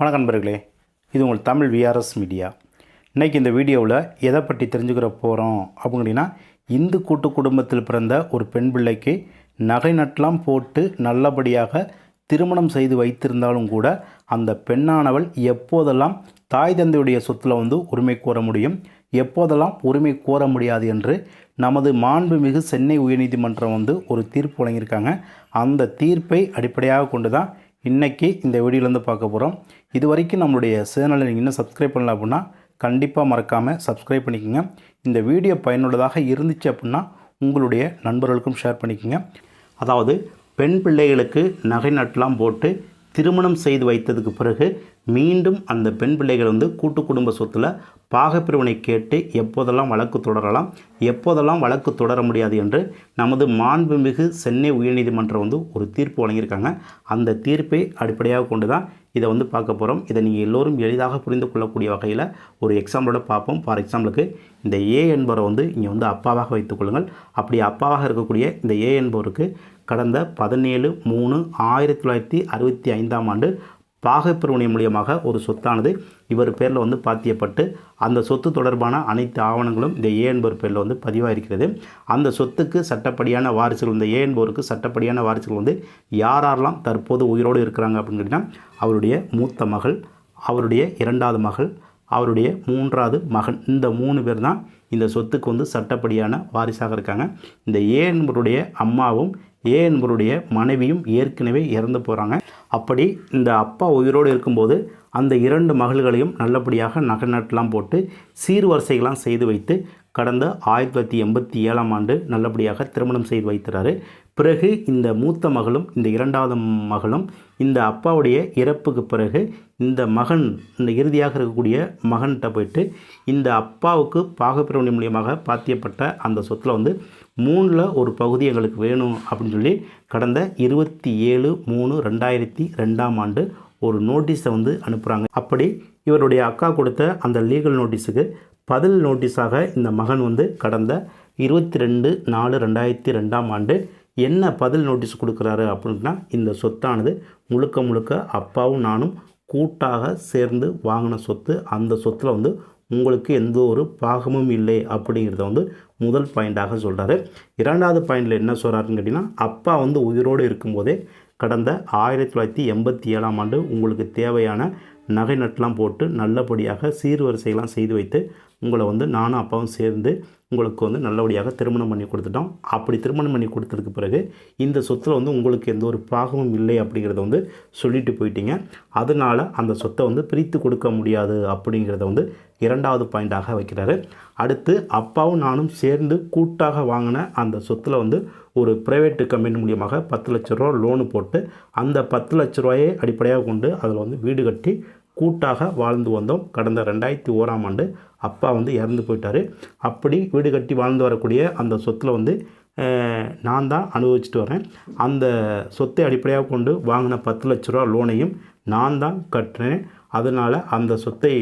வணக்கம் நண்பர்களே. இது உங்கள் தமிழ் விஆர்எஸ் மீடியா இன்றைக்கி இந்த வீடியோவில் எதை பற்றி தெரிஞ்சுக்கிற போகிறோம் அப்படின்னா இந்து கூட்டு குடும்பத்தில் பிறந்த ஒரு பெண் பிள்ளைக்கு நகை நட்டெலாம் போட்டு நல்லபடியாக திருமணம் செய்து வைத்திருந்தாலும் கூட அந்த பெண்ணானவள் எப்போதெல்லாம் தாய் தந்தையுடைய சொத்தில் வந்து உரிமை கோர முடியும் எப்போதெல்லாம் உரிமை கோர முடியாது என்று நமது மாண்புமிகு சென்னை உயர்நீதிமன்றம் வந்து ஒரு தீர்ப்பு வழங்கியிருக்காங்க. அந்த தீர்ப்பை அடிப்படையாக கொண்டு தான் இன்றைக்கி இந்த வீடியோலேருந்து பார்க்க போகிறோம். இது வரைக்கும் நம்மளுடைய சேனலை நீங்கள் இன்னும் சப்ஸ்கிரைப் பண்ணல அப்படின்னா கண்டிப்பாக மறக்காமல் சப்ஸ்கிரைப் பண்ணிக்கோங்க. இந்த வீடியோ பயனுள்ளதாக இருந்துச்சு அப்படின்னா உங்களுடைய நண்பர்களுக்கும் ஷேர் பண்ணிக்கோங்க. அதாவது பெண் பிள்ளைகளுக்கு நகை நட்டெலாம் போட்டு திருமணம் செய்து வைத்ததுக்கு பிறகு மீண்டும் அந்த பெண் பிள்ளைகள் வந்து கூட்டு குடும்ப சொத்தில் பாகப்பிரிவினை கேட்டு எப்போதெல்லாம் வழக்கு தொடரலாம் எப்போதெல்லாம் வழக்கு தொடர முடியாது என்று நமது மாண்புமிகு சென்னை உயர்நீதிமன்றம் வந்து ஒரு தீர்ப்பு வழங்கியிருக்காங்க. அந்த தீர்ப்பை அடிப்படையாக கொண்டு தான் இதை வந்து பார்க்க போகிறோம் இதை நீங்கள் எல்லோரும் எளிதாக புரிந்து கொள்ளக்கூடிய வகையில் ஒரு எக்ஸாம்பிளோட பார்ப்போம். ஃபார் எக்ஸாம்பிளுக்கு இந்த ஏ என்பவரை வந்து இங்கே வந்து அப்பாவாக வைத்துக்கொள்ளுங்கள் அப்படி அப்பாவாக இருக்கக்கூடிய இந்த ஏ என்பவருக்கு கடந்த பதினேழு மூணு ஆயிரத்தி தொள்ளாயிரத்தி அறுபத்தி ஐந்தாம் ஆண்டு பாகப்பிரிவினை மூலியமாக ஒரு சொத்தானது. இவர் பேரில் வந்து பாத்தியப்பட்டு அந்த சொத்து தொடர்பான அனைத்து ஆவணங்களும் இந்த ஏ என்பவர் பேரில் வந்து பதிவாக இருக்கிறது அந்த சொத்துக்கு சட்டப்படியான வாரிசுகள் இந்த ஏ என்பவருக்கு சட்டப்படியான வாரிசுகள் வந்து யாரெல்லாம் தற்போது உயிரோடு இருக்கிறாங்க அப்படின்னு கேட்டிங்கன்னா அவருடைய மூத்த மகள் அவருடைய இரண்டாவது மகள் அவருடைய மூன்றாவது மகன் இந்த மூணு பேர் தான் இந்த சொத்துக்கு வந்து சட்டப்படியான வாரிசாக இருக்காங்க. இந்த ஏ என்பவருடைய அம்மாவும் ஏ என்பவருடைய மனைவியும் ஏற்கனவே இறந்து போகிறாங்க அப்படி இந்த அப்பா உயிரோடு இருக்கும்போது அந்த இரண்டு மகள்களையும் நல்லபடியாக நகை நட்டெலாம் போட்டு சீர்வரிசைகளாம் செய்து வைத்து கடந்த ஆயிரத்தி தொள்ளாயிரத்தி எண்பத்தி ஏழாம் ஆண்டு நல்லபடியாக திருமணம் செய்து வைக்கிறாரு பிறகு இந்த மூத்த மகளும் இந்த இரண்டாவது மகளும் இந்த அப்பாவுடைய இறப்புக்கு பிறகு இந்த மகன் இந்த இறுதியாக இருக்கக்கூடிய மகன்கிட்ட போயிட்டு இந்த அப்பாவுக்கு பாகப்பிரிவினை மூலியமாக பாத்தியப்பட்ட அந்த சொத்தில் வந்து மூணில் ஒரு பகுதி எங்களுக்கு வேணும் அப்படின்னு சொல்லி கடந்த இருபத்தி ஏழு மூணு ரெண்டாயிரத்தி ரெண்டாம் ஆண்டு ஒரு நோட்டீஸை வந்து அனுப்புகிறாங்க அப்படி இவருடைய அக்கா கொடுத்த அந்த லீகல் நோட்டீஸுக்கு பதில் நோட்டீஸாக இந்த மகன் வந்து கடந்த இருபத்தி ரெண்டு நாலு ரெண்டாயிரத்தி ரெண்டாம் ஆண்டு என்ன பதில் நோட்டீஸ் கொடுக்குறாரு அப்படின்னா இந்த சொத்தானது முழுக்க முழுக்க அப்பாவும் நானும் கூட்டாக சேர்ந்து வாங்கின சொத்து. அந்த சொத்தில் வந்து உங்களுக்கு எந்த ஒரு பாகமும் இல்லை அப்படிங்கிறத வந்து முதல் பாயிண்டாக சொல்கிறாரு இரண்டாவது பாயிண்டில் என்ன சொல்கிறாருன்னு கேட்டிங்கன்னா அப்பா வந்து உயிரோடு இருக்கும்போதே கடந்த ஆயிரத்தி தொள்ளாயிரத்தி எண்பத்தி ஏழாம் ஆண்டு உங்களுக்கு தேவையான நகை நட்டெலாம் போட்டு நல்லபடியாக சீர்வரிசைகள்லாம் செய்து வைத்து உங்களை வந்து நானும் அப்பாவும் சேர்ந்து உங்களுக்கு வந்து நல்லபடியாக திருமணம் பண்ணி கொடுத்துட்டோம். அப்படி திருமணம் பண்ணி கொடுத்ததுக்கு பிறகு இந்த சொத்தில் வந்து உங்களுக்கு எந்த ஒரு பாகமும் இல்லை அப்படிங்கிறத வந்து சொல்லிட்டு போயிட்டீங்க. அதனால் அந்த சொத்தை வந்து பிரித்து கொடுக்க முடியாது அப்படிங்கிறத வந்து இரண்டாவது பாயிண்ட்டாக வைக்கிறாரு. அடுத்து அப்பாவும் நானும் சேர்ந்து கூட்டாக வாங்கின அந்த சொத்தில் வந்து ஒரு ப்ரைவேட்டு கம்பெனி மூலியமாக பத்து லட்ச ரூபா லோனு போட்டு அந்த பத்து லட்ச ரூபாயை அடிப்படையாக கொண்டு அதில் வந்து வீடு கட்டி கூட்டாக வாழ்ந்து வந்தோம். கடந்த ரெண்டாயிரத்தி ஓராம் ஆண்டு அப்பா வந்து இறந்து போயிட்டார். அப்படி வீடு கட்டி வாழ்ந்து வரக்கூடிய அந்த சொத்தில் வந்து நான் தான் அனுபவிச்சுட்டு வரேன். அந்த சொத்தை அடிப்படையாக கொண்டு வாங்கின பத்து லட்ச ரூபா லோனையும் நான் தான் கட்டுறேன். அதனால் அந்த சொத்தை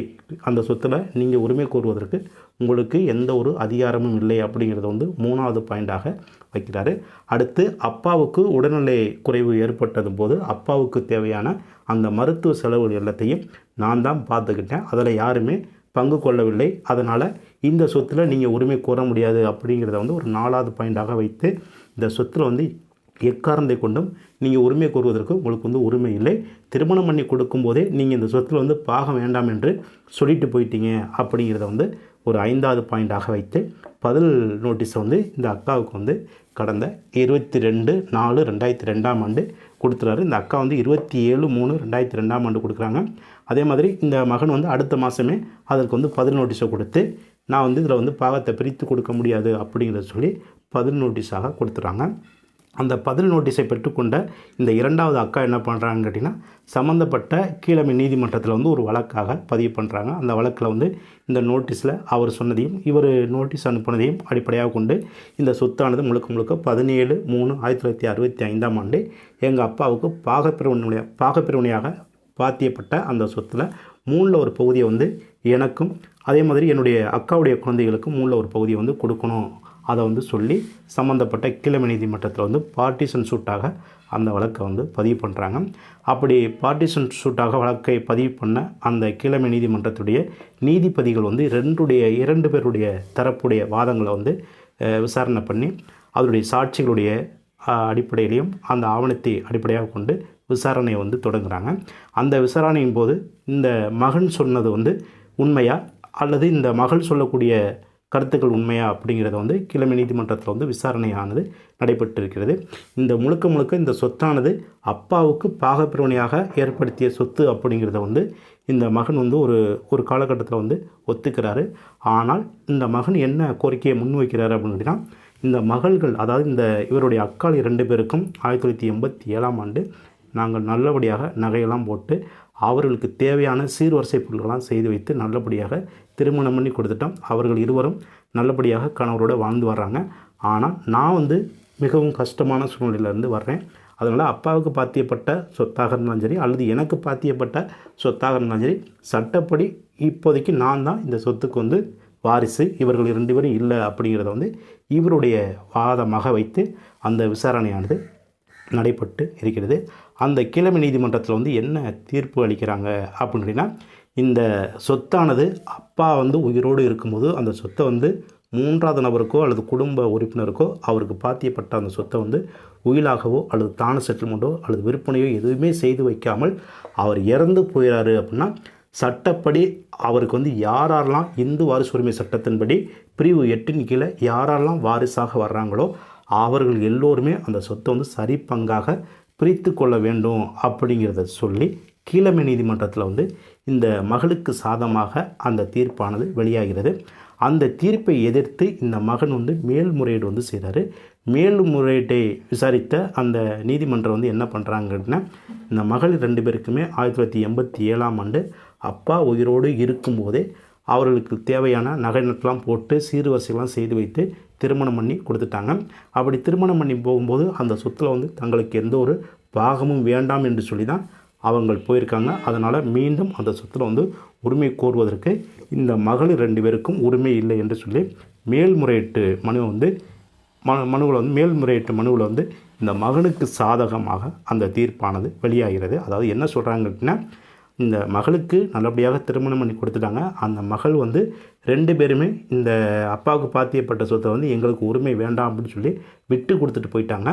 அந்த சொத்தில் நீங்கள் உரிமை கோருவதற்கு உங்களுக்கு எந்த ஒரு அதிகாரமும் இல்லை அப்படிங்கிறத வந்து மூணாவது பாயிண்டாக வைக்கிறாரு. அடுத்து அப்பாவுக்கு உடல்நிலை குறைவு ஏற்பட்டது போது அப்பாவுக்கு தேவையான அந்த மருத்துவ செலவு எல்லாத்தையும் நான் தான் பார்த்துக்கிட்டேன். அதில் யாருமே பங்கு கொள்ளவில்லை. அதனால் இந்த சொத்தில் நீங்கள் உரிமை கோர முடியாது அப்படிங்கிறத வந்து ஒரு நாலாவது பாயிண்டாக வைத்து இந்த சொத்தில் வந்து எக்காரணத்தை கொண்டும் நீங்கள் உரிமை கோருவதற்கு உங்களுக்கு வந்து உரிமை இல்லை. திருமணம் பண்ணி கொடுக்கும்போதே நீங்கள் இந்த சொத்தில் வந்து பாக வேண்டாம் என்று சொல்லிட்டு போயிட்டீங்க அப்படிங்கிறத வந்து ஒரு ஐந்தாவது பாயிண்டாக வைத்து பதில் நோட்டீஸை வந்து இந்த அக்காவுக்கு வந்து கடந்த இருபத்தி ரெண்டு நாலு ரெண்டாயிரத்தி ரெண்டாம் ஆண்டு கொடுத்துறாரு. இந்த அக்கா வந்து இருபத்தி ஏழு மூணு ரெண்டாயிரத்தி ரெண்டாம் ஆண்டு கொடுக்குறாங்க. அதே மாதிரி இந்த மகன் வந்து அடுத்த மாதமே அதற்கு வந்து பதில் நோட்டீஸை கொடுத்து நான் வந்து இதில் வந்து பாகத்தை பிரித்து கொடுக்க முடியாது அப்படிங்கிறத சொல்லி பதில் நோட்டீஸாக கொடுத்துறாங்க. அந்த பதில் நோட்டீஸை பெற்றுக்கொண்ட இந்த இரண்டாவது அக்கா என்ன பண்ணுறாங்கன்னு கேட்டிங்கன்னா சம்மந்தப்பட்ட கீழமை நீதிமன்றத்தில் வந்து ஒரு வழக்காக பதிவு பண்ணுறாங்க அந்த வழக்கில் வந்து இந்த நோட்டீஸில் அவர் சொன்னதையும் இவர் நோட்டீஸ் அனுப்புனதையும் அடிப்படையாக கொண்டு இந்த சொத்தானது முழுக்க முழுக்க பதினேழு மூணு ஆயிரத்தி தொள்ளாயிரத்தி அறுபத்தி ஐந்தாம் ஆண்டு எங்கள் அப்பாவுக்கு பாகப்பிரிவினையாக பாகப்பிரிவினையாக பாத்தியப்பட்ட அந்த சொத்தில் மூணில் ஒரு பகுதியை வந்து எனக்கும் அதே மாதிரி என்னுடைய அக்காவுடைய குழந்தைகளுக்கும் மூணில் ஒரு பகுதியை வந்து கொடுக்கணும். அதை வந்து சொல்லி சம்மந்தப்பட்ட கிழமை நீதிமன்றத்தில் வந்து பார்ட்டிஷன் சூட்டாக அந்த வழக்கை வந்து பதிவு பண்ணுறாங்க அப்படி பார்ட்டிஷன் சூட்டாக வழக்கை பதிவு பண்ண அந்த கிழமை நீதிமன்றத்துடைய நீதிபதிகள் வந்து ரெண்டுடைய இரண்டு பேருடைய தரப்புடைய வாதங்களை வந்து விசாரணை பண்ணி அதனுடைய சாட்சிகளுடைய அடிப்படையிலையும் அந்த ஆவணத்தை அடிப்படையாக கொண்டு விசாரணையை வந்து தொடங்குகிறாங்க அந்த விசாரணையின் போது இந்த மகன் சொன்னது வந்து உண்மையா? அல்லது இந்த மகள் சொல்லக்கூடிய கருத்துக்கள் உண்மையா அப்படிங்கிறத வந்து கிழமை நீதிமன்றத்தில் வந்து விசாரணையானது நடைபெற்று இருக்கிறது இந்த முழுக்க முழுக்க இந்த சொத்தானது அப்பாவுக்கு பாகப்பிரிவினையாக ஏற்படுத்திய சொத்து அப்படிங்கிறத வந்து இந்த மகன் வந்து ஒரு ஒரு காலகட்டத்தில் வந்து ஒத்துக்கிறாரு. ஆனால் இந்த மகன் என்ன கோரிக்கையை முன்வைக்கிறார் அப்படின்னு கேட்டிங்கன்னா இந்த மகள்கள் அதாவது இந்த இவருடைய அக்காள் இரண்டு பேருக்கும் ஆயிரத்தி தொள்ளாயிரத்தி எண்பத்தி ஏழாம் ஆண்டு நாங்கள் நல்லபடியாக நகையெல்லாம் போட்டு அவர்களுக்கு தேவையான சீர்வரிசை பொருட்கள்லாம் செய்து வைத்து நல்லபடியாக திருமணம் பண்ணி கொடுத்துட்டோம். அவர்கள் இருவரும் நல்லபடியாக கணவரோடு வாழ்ந்து வர்றாங்க. ஆனால் நான் வந்து மிகவும் கஷ்டமான சூழ்நிலையிலேருந்து வர்றேன். அதனால் அப்பாவுக்கு பாத்தியப்பட்ட சொத்தாக இருந்தாலும் சரி அல்லது எனக்கு பாத்தியப்பட்ட சொத்தாக இருந்தாலும் சரி சட்டப்படி இப்போதைக்கு நான் தான் இந்த சொத்துக்கு வந்து வாரிசு. இவர்கள் இரண்டு பேரும் இல்லை அப்படிங்கிறத வந்து இவருடைய வாதமாக வைத்து அந்த விசாரணையானது நடைபெற்று இருக்கிறது. அந்த கிழமை நீதிமன்றத்தில் வந்து என்ன தீர்ப்பு அளிக்கிறாங்க அப்படின்னா இந்த சொத்தானது அப்பா வந்து உயிரோடு இருக்கும்போது அந்த சொத்தை வந்து மூன்றாவது நபருக்கோ அல்லது குடும்ப உறுப்பினருக்கோ அவருக்கு பாத்தியப்பட்ட அந்த சொத்தை வந்து உயிலாகவோ அல்லது தான செட்டில்மெண்ட்டோ அல்லது விற்பனையோ எதுவுமே செய்து வைக்காமல் அவர் இறந்து போயிறாரு அப்படின்னா சட்டப்படி அவருக்கு வந்து யாரெல்லாம் இந்து வாரிசு உரிமை சட்டத்தின்படி பிரிவு எட்டின் கீழே யாரெல்லாம் வாரிசாக வர்றாங்களோ அவர்கள் எல்லோருமே அந்த சொத்தை வந்து சரி பங்காக பிரித்து கொள்ள வேண்டும் அப்படிங்கிறத சொல்லி கீழமை நீதிமன்றத்தில் வந்து இந்த மகளுக்கு சாதமாக அந்த தீர்ப்பானது வெளியாகிறது. அந்த தீர்ப்பை எதிர்த்து இந்த மகன் வந்து மேல்முறையீடு வந்து செய்கிறாரு மேல்முறையீட்டை விசாரித்த அந்த நீதிமன்றம் வந்து என்ன பண்ணுறாங்கன்னா இந்த மகள் ரெண்டு பேருக்குமே ஆயிரத்தி தொள்ளாயிரத்தி எண்பத்தி ஏழாம் ஆண்டு அப்பா உயிரோடு இருக்கும்போதே அவர்களுக்கு தேவையான நகை நட்டெல்லாம் போட்டு சீர்வரிசைலாம் செய்து வைத்து திருமணம் பண்ணி கொடுத்துட்டாங்க. அப்படி திருமணம் பண்ணி போகும்போது அந்த சொத்தில் வந்து தங்களுக்கு எந்த ஒரு பாகமும் வேண்டாம் என்று சொல்லி தான் அவங்க போயிருக்காங்க. அதனால் மீண்டும் அந்த சொத்தில் வந்து உரிமை கோருவதற்கு இந்த மகளிர் ரெண்டு பேருக்கும் உரிமை இல்லை என்று சொல்லி மேல்முறையீட்டு மனு வந்து ம மனுவில் வந்து மேல்முறையீட்டு மனுவில் வந்து இந்த மகனுக்கு சாதகமாக அந்த தீர்ப்பானது வெளியாகிறது. அதாவது என்ன சொல்கிறாங்க அப்படின்னா இந்த மகளுக்கு நல்லபடியாக திருமணம் பண்ணி கொடுத்துட்டாங்க. அந்த மகள் வந்து ரெண்டு பேருமே இந்த அப்பாவுக்கு பாத்தியப்பட்ட சொத்தை வந்து எங்களுக்கு உரிமை வேண்டாம் அப்படின்னு சொல்லி விட்டு கொடுத்துட்டு போயிட்டாங்க.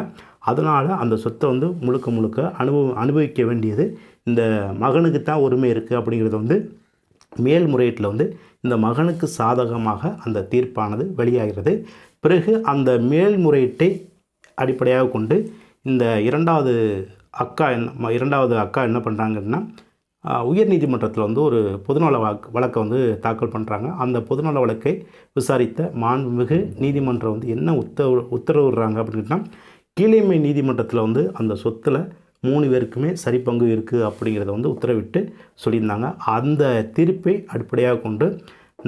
அதனால் அந்த சொத்தை வந்து முழுக்க முழுக்க அனுபவ அனுபவிக்க வேண்டியது இந்த மகனுக்கு தான் உரிமை இருக்குது அப்படிங்கிறது வந்து மேல்முறையீட்டில் வந்து இந்த மகனுக்கு சாதகமாக அந்த தீர்ப்பானது வெளியாகிறது. பிறகு அந்த மேல்முறையீட்டை அடிப்படையாக கொண்டு இந்த இரண்டாவது அக்கா என்ன இரண்டாவது அக்கா என்ன பண்ணுறாங்கன்னா உயர்நீதிமன்றத்தில் வந்து ஒரு பொதுநல வழக்கு வழக்கை வந்து தாக்கல் பண்ணுறாங்க அந்த பொதுநல வழக்கை விசாரித்த மாண்புமிகு நீதிமன்றம் வந்து என்ன உத்தரவு உத்தரவிடுறாங்க அப்படின்னா கீழமை நீதிமன்றத்தில் வந்து அந்த சொத்தில் மூணு பேருக்குமே சரி பங்கு இருக்குது அப்படிங்கிறத வந்து உத்தரவிட்டு சொல்லியிருந்தாங்க. அந்த தீர்ப்பை அடிப்படையாக கொண்டு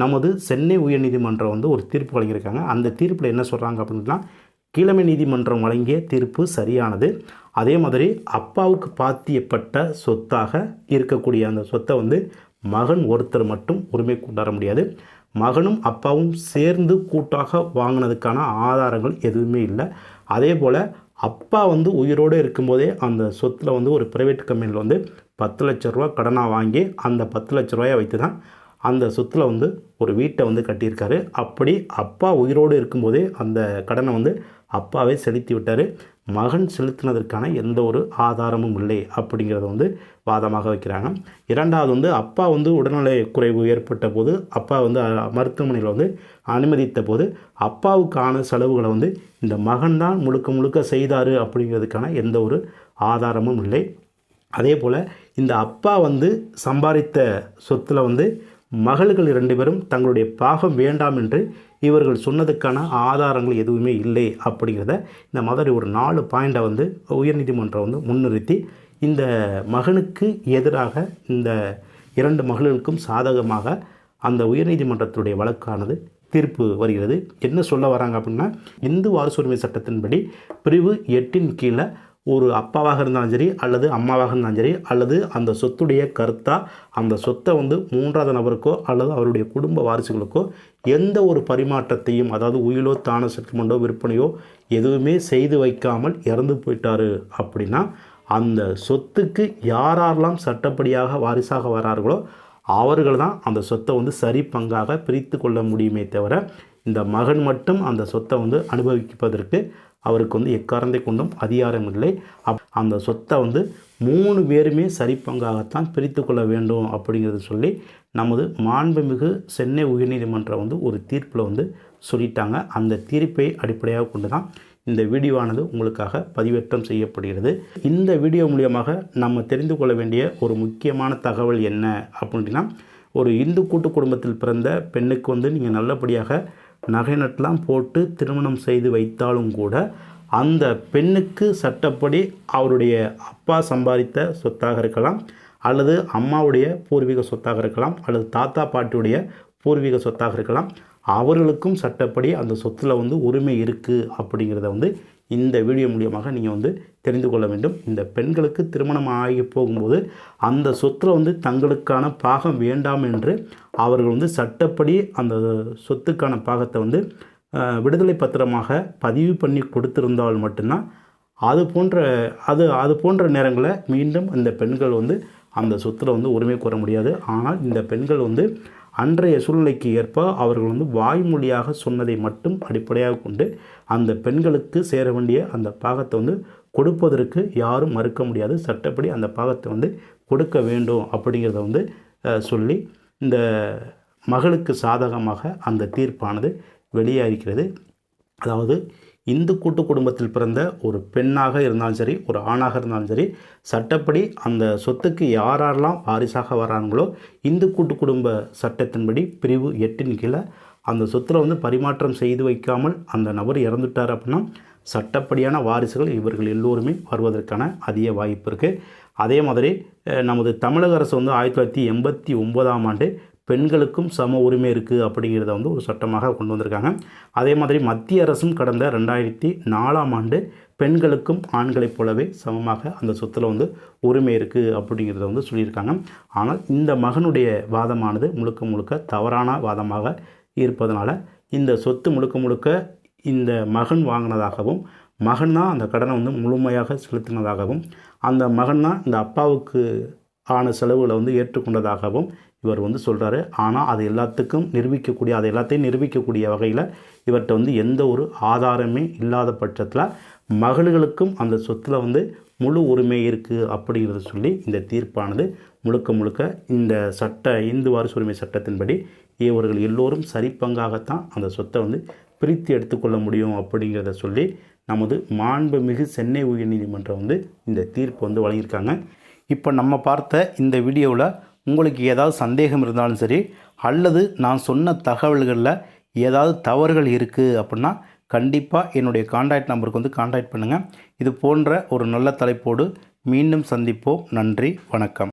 நமது சென்னை உயர்நீதிமன்றம் வந்து ஒரு தீர்ப்பு வழங்கியிருக்காங்க. அந்த தீர்ப்பில் என்ன சொல்கிறாங்க அப்படின்னா கீழமை நீதிமன்றம் வழங்கிய தீர்ப்பு சரியானது. அதே மாதிரி அப்பாவுக்கு பாத்தியப்பட்ட சொத்தாக இருக்கக்கூடிய அந்த சொத்தை வந்து மகன் ஒருத்தர் மட்டும் உரிமை கொண்டாட முடியாது. மகனும் அப்பாவும் சேர்ந்து கூட்டாக வாங்கினதுக்கான ஆதாரங்கள் எதுவுமே இல்லை. அதே போல் அப்பா வந்து உயிரோடு இருக்கும்போதே அந்த சொத்தில் வந்து ஒரு ப்ரைவேட் கம்பெனியில் வந்து பத்து லட்ச ரூபா கடனாக வாங்கி அந்த பத்து லட்ச ரூபாயை வைத்து தான் அந்த சொத்தில் வந்து ஒரு வீட்டை வந்து கட்டியிருக்காரு. அப்படி அப்பா உயிரோடு இருக்கும்போதே அந்த கடனை வந்து அப்பாவே செலுத்தி விட்டார். மகன் செலுத்தினதற்கான எந்த ஒரு ஆதாரமும் இல்லை அப்படிங்கிறத வந்து வாதமாக வைக்கிறாங்க. இரண்டாவது வந்து அப்பா வந்து உடல்நிலை குறைவு ஏற்பட்ட போது அப்பா வந்து மருத்துவமனையில் வந்து அனுமதித்த போது அப்பாவுக்கான செலவுகளை வந்து இந்த மகன் தான் முழுக்க முழுக்க செய்தார் அப்படிங்கிறதுக்கான எந்த ஒரு ஆதாரமும் இல்லை. அதே போல் இந்த அப்பா வந்து சம்பாதித்த சொத்தில் வந்து மகள்கள் இரண்டு பேரும் தங்களுடைய பாகம் வேண்டாம் என்று இவர்கள் சொன்னதுக்கான ஆதாரங்கள் எதுவுமே இல்லை அப்படிங்கிறத இந்த மாதிரி ஒரு நாலு பாயிண்டை வந்து உயர்நீதிமன்றம் வந்து முன்னிறுத்தி இந்த மகனுக்கு எதிராக இந்த இரண்டு மகளிருக்கும் சாதகமாக அந்த உயர்நீதிமன்றத்துடைய வழக்கானது தீர்ப்பு வருகிறது. என்ன சொல்ல வராங்க அப்படின்னா இந்து வாரசுரிமை சட்டத்தின்படி பிரிவு எட்டின் கீழே ஒரு அப்பாவாக இருந்தாலும் சரி அல்லது அம்மாவாக இருந்தாலும் சரி அல்லது அந்த சொத்துடைய கருத்தா அந்த சொத்தை வந்து மூன்றாவது நபருக்கோ அல்லது அவருடைய குடும்ப வாரிசுகளுக்கோ எந்த ஒரு பரிமாற்றத்தையும் அதாவது உயிலோ தான சற்றுமண்டோ விற்பனையோ எதுவுமே செய்து வைக்காமல் இறந்து போயிட்டாரு அப்படின்னா அந்த சொத்துக்கு யாரெல்லாம் சட்டப்படியாக வாரிசாக வரார்களோ அவர்கள் தான் அந்த சொத்தை வந்து சரி பங்காக பிரித்து கொள்ள முடியுமே தவிர இந்த மகன் மட்டும் அந்த சொத்தை வந்து அனுபவிப்பதற்கு அவருக்கு வந்து எக்காரந்தை கொண்டும் அதிகாரம் இல்லை. அப் அந்த சொத்தை வந்து மூணு பேருமே சரி பங்காகத்தான் பிரித்து கொள்ள வேண்டும் அப்படிங்கிறத சொல்லி நமது மாண்புமிகு சென்னை உயர்நீதிமன்றம் வந்து ஒரு தீர்ப்பில் வந்து சொல்லிட்டாங்க. அந்த தீர்ப்பை அடிப்படையாக கொண்டு தான் இந்த வீடியோவானது உங்களுக்காக பதிவேற்றம் செய்யப்படுகிறது. இந்த வீடியோ மூலியமாக நம்ம தெரிந்து கொள்ள வேண்டிய ஒரு முக்கியமான தகவல் என்ன அப்படின்னா ஒரு இந்து கூட்டு குடும்பத்தில் பிறந்த பெண்ணுக்கு வந்து நீங்கள் நல்லபடியாக நகை நட்டெலாம் போட்டு திருமணம் செய்து வைத்தாலும் கூட அந்த பெண்ணுக்கு சட்டப்படி அவருடைய அப்பா சம்பாதித்த சொத்தாக இருக்கலாம் அல்லது அம்மாவுடைய பூர்வீக சொத்தாக இருக்கலாம் அல்லது தாத்தா பாட்டியுடைய பூர்வீக சொத்தாக இருக்கலாம். அவர்களுக்கும் சட்டப்படி அந்த சொத்தில் வந்து உரிமை இருக்குது அப்படிங்கிறத வந்து இந்த வீடியோ மூலியமாக நீங்கள் வந்து தெரிந்து கொள்ள வேண்டும். இந்த பெண்களுக்கு திருமணம் ஆகி போகும்போது அந்த சொத்தில் வந்து தங்களுக்கான பாகம் வேண்டாம் என்று அவர்கள் வந்து சட்டப்படி அந்த சொத்துக்கான பாகத்தை வந்து விடுதலை பத்திரமாக பதிவு பண்ணி கொடுத்திருந்தால் மட்டும்தான் அது போன்ற அது அது போன்ற நேரங்களில் மீண்டும் இந்த பெண்கள் வந்து அந்த சொத்தில் வந்து உரிமை கோர முடியாது. ஆனால் இந்த பெண்கள் வந்து அன்றைய சூழ்நிலைக்கு ஏற்ப அவர்கள் வந்து வாய்மொழியாக சொன்னதை மட்டும் அடிப்படையாக கொண்டு அந்த பெண்களுக்கு சேர வேண்டிய அந்த பாகத்தை வந்து கொடுப்பதற்கு யாரும் மறுக்க முடியாது. சட்டப்படி அந்த பாகத்தை வந்து கொடுக்க வேண்டும் அப்படிங்கிறத வந்து சொல்லி இந்த மகளுக்கு சாதகமாக அந்த தீர்ப்பானது வெளியாகிறது அதாவது இந்து கூட்டு குடும்பத்தில் பிறந்த ஒரு பெண்ணாக இருந்தாலும் சரி ஒரு ஆணாக இருந்தாலும் சரி சட்டப்படி அந்த சொத்துக்கு யாரெல்லாம் வாரிசாக வராங்களோ இந்து கூட்டு குடும்ப சட்டத்தின்படி பிரிவு எட்டின் கீழே அந்த சொத்தில் வந்து பரிமாற்றம் செய்து வைக்காமல் அந்த நபர் இறந்துட்டார் அப்படின்னா சட்டப்படியான வாரிசுகள் இவர்கள் எல்லோருமே வருவதற்கான அதிக வாய்ப்பு இருக்குது அதே மாதிரி நமது தமிழக அரசு வந்து ஆயிரத்தி தொள்ளாயிரத்தி எண்பத்தி ஒன்பதாம் ஆண்டு பெண்களுக்கும் சம உரிமை இருக்குது அப்படிங்கிறத வந்து ஒரு சட்டமாக கொண்டு வந்திருக்காங்க. அதே மாதிரி மத்திய அரசும் கடந்த ரெண்டாயிரத்தி நாலாம் ஆண்டு பெண்களுக்கும் ஆண்களைப் போலவே சமமாக அந்த சொத்தில் வந்து உரிமை இருக்குது அப்படிங்கிறத வந்து சொல்லியிருக்காங்க. ஆனால் இந்த மகனுடைய வாதமானது முழுக்க முழுக்க தவறான வாதமாக இருப்பதனால இந்த சொத்து முழுக்க முழுக்க இந்த மகன் வாங்கினதாகவும் மகன் தான் அந்த கடனை வந்து முழுமையாக செலுத்தினதாகவும் அந்த மகன் தான் இந்த அப்பாவுக்கு ஆன செலவுகளை வந்து ஏற்றுக்கொண்டதாகவும் இவர் வந்து சொல்கிறாரு ஆனால் அது எல்லாத்துக்கும் நிரூபிக்கக்கூடிய அது எல்லாத்தையும் நிரூபிக்கக்கூடிய வகையில் இவர்கிட்ட வந்து எந்த ஒரு ஆதாரமே இல்லாத பட்சத்தில் மகள்களுக்கும் அந்த சொத்தில் வந்து முழு உரிமை இருக்குது அப்படிங்கிறத சொல்லி இந்த தீர்ப்பானது முழுக்க முழுக்க இந்த சட்ட இந்து வாரிசு உரிமை சட்டத்தின்படி இவர்கள் எல்லோரும் சரிப்பங்காகத்தான் அந்த சொத்தை வந்து பிரித்து எடுத்துக்கொள்ள முடியும் அப்படிங்கிறத சொல்லி நமது மாண்புமிகு சென்னை உயர்நீதிமன்றம் வந்து இந்த தீர்ப்பு வந்து வழங்கியிருக்காங்க. இப்போ நம்ம பார்த்த இந்த வீடியோவில் உங்களுக்கு ஏதாவது சந்தேகம் இருந்தாலும் சரி அல்லது நான் சொன்ன தகவல்களில் ஏதாவது தவறுகள் இருக்குது அப்படின்னா கண்டிப்பாக என்னுடைய காண்டாக்ட் நம்பருக்கு வந்து காண்டாக்ட் பண்ணுங்கள் இது போன்ற ஒரு நல்ல தலைப்போடு மீண்டும் சந்திப்போம். நன்றி வணக்கம்.